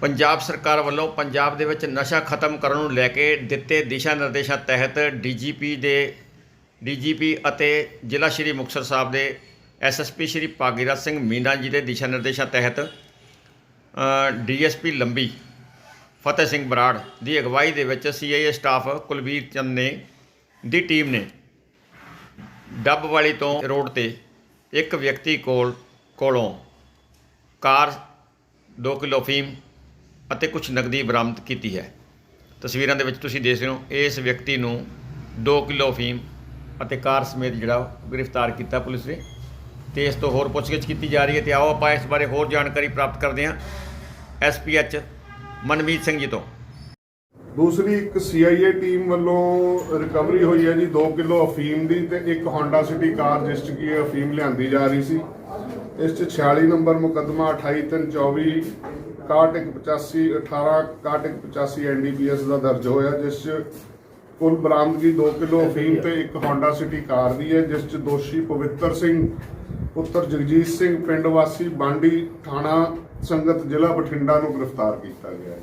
ਪੰਜਾਬ ਸਰਕਾਰ ਵੱਲੋਂ ਪੰਜਾਬ ਦੇ ਵਿੱਚ ਨਸ਼ਾ ਖਤਮ ਕਰਨ ਨੂੰ ਲੈ ਕੇ ਦਿੱਤੇ ਦਿਸ਼ਾ ਨਿਰਦੇਸ਼ਾਂ ਤਹਿਤ ਡੀਜੀਪੀ ਦੇ ਡੀਜੀਪੀ ਅਤੇ ਜ਼ਿਲ੍ਹਾ ਸ਼੍ਰੀ ਮੁਕਤਸਰ ਸਾਹਿਬ ਦੇ ਐਸਐਸਪੀ ਸ਼੍ਰੀ ਭਾਗੀਰਥ ਸਿੰਘ ਮੀਨਾ ਜੀ ਦੇ ਦਿਸ਼ਾ ਨਿਰਦੇਸ਼ਾਂ ਤਹਿਤ ਡੀਐਸਪੀ ਲੰਬੀ ਫਤਿਹ ਸਿੰਘ ਬਰਾੜ ਦੀ ਅਗਵਾਈ ਦੇ ਵਿੱਚ ਸੀਆਈਏ ਸਟਾਫ ਕੁਲਵੀਰ ਚੰਦ ਨੇ, ਦੀ ਟੀਮ ਨੇ ਡੱਬ ਵਾਲੀ ਤੋਂ ਰੋਡ ਤੇ ਇੱਕ ਵਿਅਕਤੀ ਕੋਲ, ਕੋਲੋਂ ਕਾਰ 2 ਕਿਲੋ ਫੀਮ ਅਤੇ ਕੁਝ ਨਕਦੀ ਬਰਾਮਦ ਕੀਤੀ ਹੈ। ਤਸਵੀਰਾਂ ਦੇ ਵਿੱਚ ਤੁਸੀਂ ਦੇਖ ਰਹੇ ਹੋ, ਇਸ ਵਿਅਕਤੀ ਨੂੰ 2 ਕਿਲੋ ਫੀਮ ਅਤੇ ਕਾਰ ਸਮੇਤ ਜਿਹੜਾ ਉਹ ਗ੍ਰਿਫਤਾਰ ਕੀਤਾ ਪੁਲਿਸ ਨੇ ਤੇ ਇਸ ਤੋਂ ਹੋਰ ਪੁੱਛਗਿੱਛ ਕੀਤੀ ਜਾ ਰਹੀ ਹੈ ਤੇ ਆਓ ਆਪਾਂ ਇਸ ਬਾਰੇ ਹੋਰ ਜਾਣਕਾਰੀ ਪ੍ਰਾਪਤ ਕਰਦੇ ਹਾਂ ਐਸਪੀਐਚ ਮਨਮੀਤ ਸਿੰਘ ਜੀ ਤੋਂ। ਦੂਸਰੀ ਇੱਕ ਸੀਆਈਏ ਟੀਮ ਵੱਲੋਂ ਰਿਕਵਰੀ ਹੋਈ ਹੈ ਜੀ 2 ਕਿਲੋ ਅਫੀਮ ਦੀ ਤੇ ਇੱਕ Honda City ਕਾਰ ਜਿਸ 'ਚ ਕੀ ਅਫੀਮ ਲਿਆਂਦੀ ਜਾ ਰਹੀ ਸੀ। ਇਸ 'ਚ 46 ਨੰਬਰ ਮੁਕੱਦਮਾ 28324 6185 18 6185 ਐਨਡੀਪੀਐਸ ਦਾ ਦਰਜ ਹੋਇਆ, ਜਿਸ 'ਚ ਕੁੱਲ ਬਰਾਮਦਗੀ 2 ਕਿਲੋ ਅਫੀਮ ਤੇ ਇੱਕ Honda City ਕਾਰ ਦੀ ਹੈ, ਜਿਸ 'ਚ ਦੋਸ਼ੀ ਪਵਿੱਤਰ ਸਿੰਘ, ਪੁੱਤਰ ਜਗਜੀਤ ਸਿੰਘ, ਪਿੰਡ ਵਾਸੀ ਬਾਂਡੀ ਥਾਣਾ ਸੰਗਤ ਜ਼ਿਲ੍ਹਾ ਬਠਿੰਡਾ ਨੂੰ ਗ੍ਰਿਫਤਾਰ ਕੀਤਾ ਗਿਆ ਹੈ।